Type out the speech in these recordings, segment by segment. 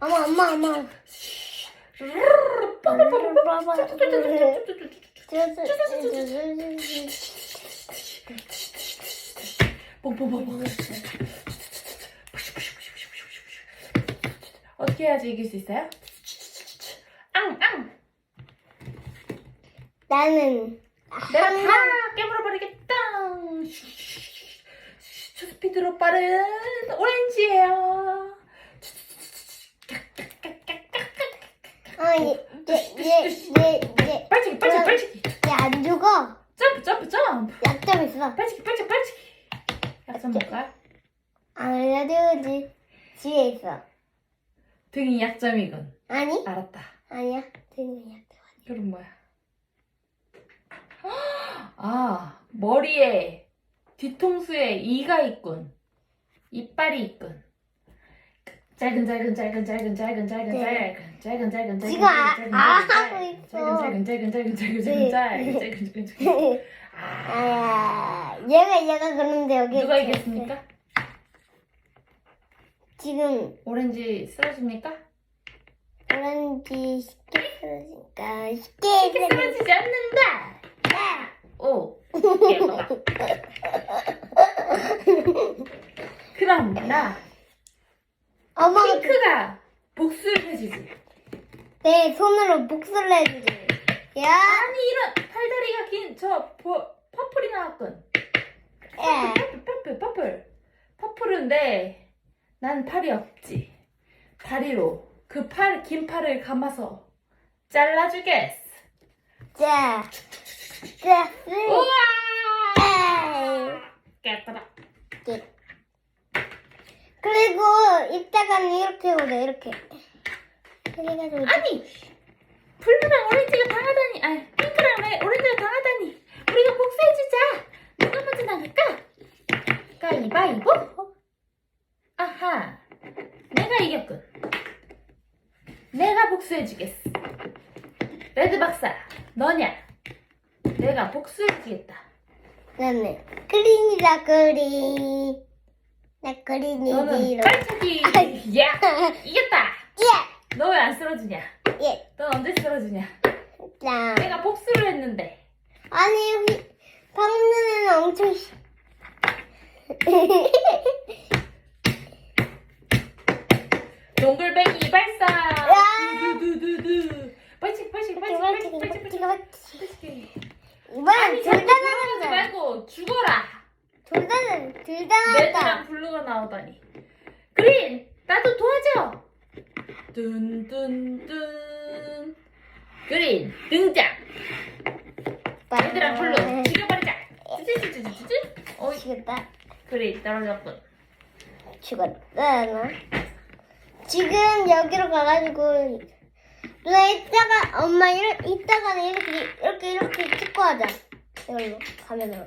엄마, 엄마, 엄마. 뽕뽕뽕뽕. 어떻게 해야지 이길 수 있어요? 앙! 앙! 나는 내가 한다 깨물어 버리겠다. 초스피드로 빠른 오렌지예요. 아, 얘, 얘, 얘, 얘, 얘, 빨치기, 빨치기, 빨치기. 얘안 죽어. 점프, 점프, 점프. 약점 있어. 빨치기, 빨치기, 빨치기. 약점 뭘까요? 안 알려주지. 뒤에 있어. 등이 약점이군. 아니? 알았다. 아니야. 등이 약점. 그럼 뭐야? 아, 머리에 뒤통수에 이가 있군. 이빨이 있군. 짧은 짧은 짧은 짧은 짧은 짧은 네. 짧은 짧은 짧은 짧은 지금 아- 짧은 아 짧은 짧은 짧은 네. 짧은 짧은 짧은 짧은 짧은 아, 아, 얘가 얘가 그런데 여기 누가 이렇게 이겼습니까? 지금 오렌지 쓰러집니까? 오렌지 쉽게 쓰러지니까 쉽게 이렇게 쓰러지지 않는다. 오, 예뻐라. 그럼 나 엄마가 핑크가 복수를 해주지. 내 손으로 복수를 해주지. 야, 아니 이런 팔다리가 긴 저 퍼플이 나왔군. 예. 퍼플 퍼플 퍼플 퍼플인데 난 팔이 없지. 다리로 그 팔 긴 팔을 감아서 잘라주겠어. 자, 자, 쓰. 우와! 에이. 깨끗하. 그리고 이따가는 이렇게 오래 이렇게. 그래가지고 아니 블루랑 오렌지가 당하다니. 아니 핑크랑 레- 오렌지가 당하다니. 우리가 복수해주자. 누가 먼저 나갈까? 가위바위보? 아하. 내가 이겼군. 내가 복수해주겠어. 레드 박사 너냐? 내가 복수해주겠다. 나는 그린이다 그린. 나 그린이 너는 뒤로. 빨차기. 야 이겼다. 예, 너 왜 안 쓰러지냐 예. 넌 언제 쓰러지냐 자, 내가 복수를 했는데 아니 여기 방문은 엄청. 시- 동글뱅이 발사! 야! 두두두두두! 빨치 빨치 빨치 빨치 빨치 빨치 빨치 이번엔 아니 둘 자꾸 다 들어가지 나왔다. 말고 죽어라! 둘 다는 둘다 나왔다. 레드랑 블루가 나오다니 그린! 나도 도와줘! 뚠뚠뚠 그린 등장! 레드랑 블루 죽여버리자! 찌찌찌찌찌찌 어이 죽였다. 그린 떨어졌군 죽었다 나. 지금 여기로 가가지고 누나 이따가 엄마 이렇 이따가는 이렇게 이렇게 이렇게 찍고 하자. 이걸로 화면으로.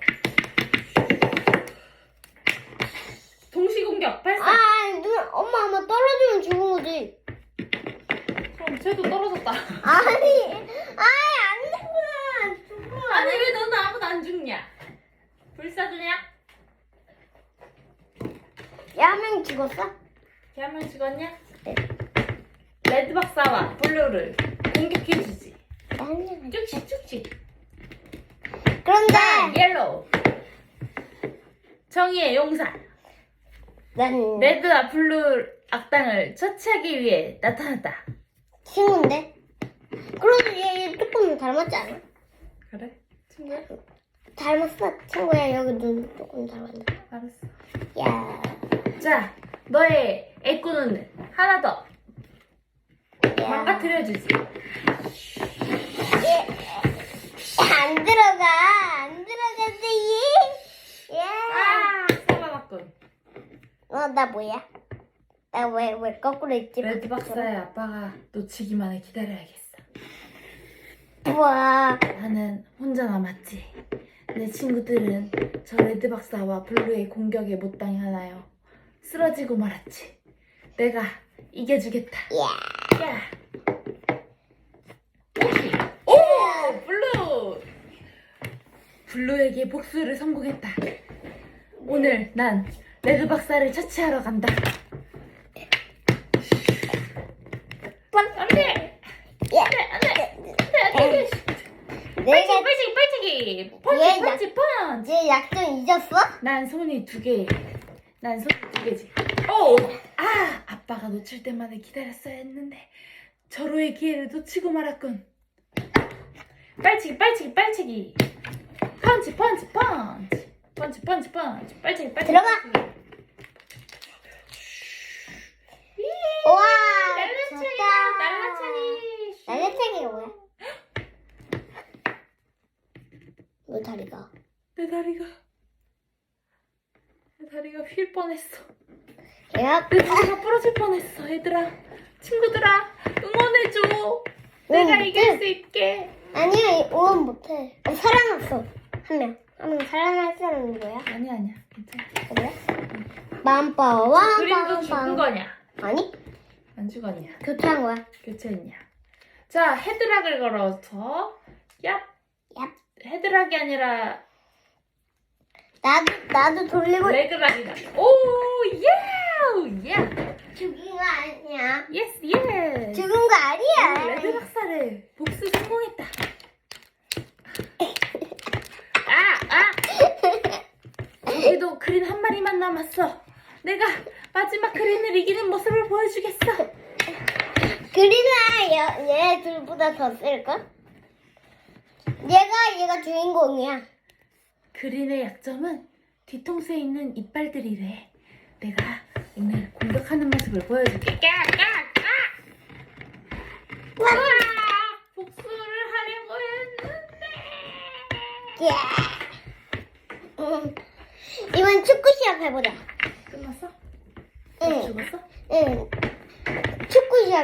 동시 공격 발사! 아 누나 엄마 거지. 그럼 쟤도 떨어졌다 아니 아이 안안 아니 왜 너는 아무도 안 죽냐? 불사조냐? 야명 죽었어? 걔한명 죽었냐? 네. 레드 박 사와 블루를 공격해주지. 야명. 쭉씩 쭉씩. 그런데 옐로우. 정의의 용사. 난 레드와 블루 악당을 처치하기 위해 나타났다. 친구인데. 그래도 얘, 얘 조금 닮았지 않아? 그래? 친구야? 닮았어 친구야 여기 눈 조금 닮았네. 알았어. 야. 자, 너의 애꾸는 하나 더 야. 망가뜨려주지. 예. 안 들어가. 안 들어가지. 예. 아, 살아났군. 어, 나 뭐야? 나 왜, 왜 거꾸로 있지? 레드 박사의 아빠가 놓치기만을 기다려야겠어. 우와. 나는 혼자 남았지. 내 친구들은 저 레드 박사와 블루의 공격에 못 당하나요. 쓰러지고 말았지. 내가 이겨주겠다. 야. 야. 오, 블루. 블루에게 복수를 성공했다. 오늘 난 레드 박사를 처치하러 간다. 펀치 나- 펀치 펀치 내 약점 잊었어? 난 손이 두 개. 난 손이 두 개지. 오! 아! 아빠가 놓칠 때만에 기다렸어야 했는데 절호의 기회를 놓치고 말았군. 빨치기, 빨치기, 빨치기. 펀치, 펀치, 펀치. 펀치, 펀치, 펀치. 빨치기, 빨치기. 들어가. 빨치기. 와 날라차기, 좋다. 날라차기. 날라차기가 뭐야? 왜 다리가? 내 다리가. 내 다리가 휠 뻔했어. 야 내 다리가 부러질 뻔했어, 얘들아. 친구들아, 응원해줘. 내가 응, 이길 응. 수 있게. 아니야 응원 못해 어, 살아났어 한 명 한 명 살아날 사람 누구야? 아니야, 아니야. 괜찮아. 그래? 맘빠와 그림도 죽은 거냐? 아니 안 죽었냐? 교체한 거야 교체했냐? 자, 헤드락을 걸어서 얍. 얍. 헤드락이 아니라 나도 나도 돌리고 레그락이다. 오, 예! 예! 죽인 거 아니야 예스, 예! 죽은 거 아니야 레드 박사를 복수 성공했다. 아, 아! 여기도 그린 한 마리만 남았어. 내가 마지막 그린을 이기는 모습을 보여주겠어. 그리나 얘, 얘 둘보다 더 쓸걸? 얘가 얘가 주인공이야 그린의 약점은 뒤통수에 있는 이빨들이래. 내가 오늘 공격하는 모습을 보여줄게. 까, 까, 까! 와! 복수를 하려고 했는데. 예. 음, 이번 축구 시합 해보자 끝났어? 응. 죽었어? 응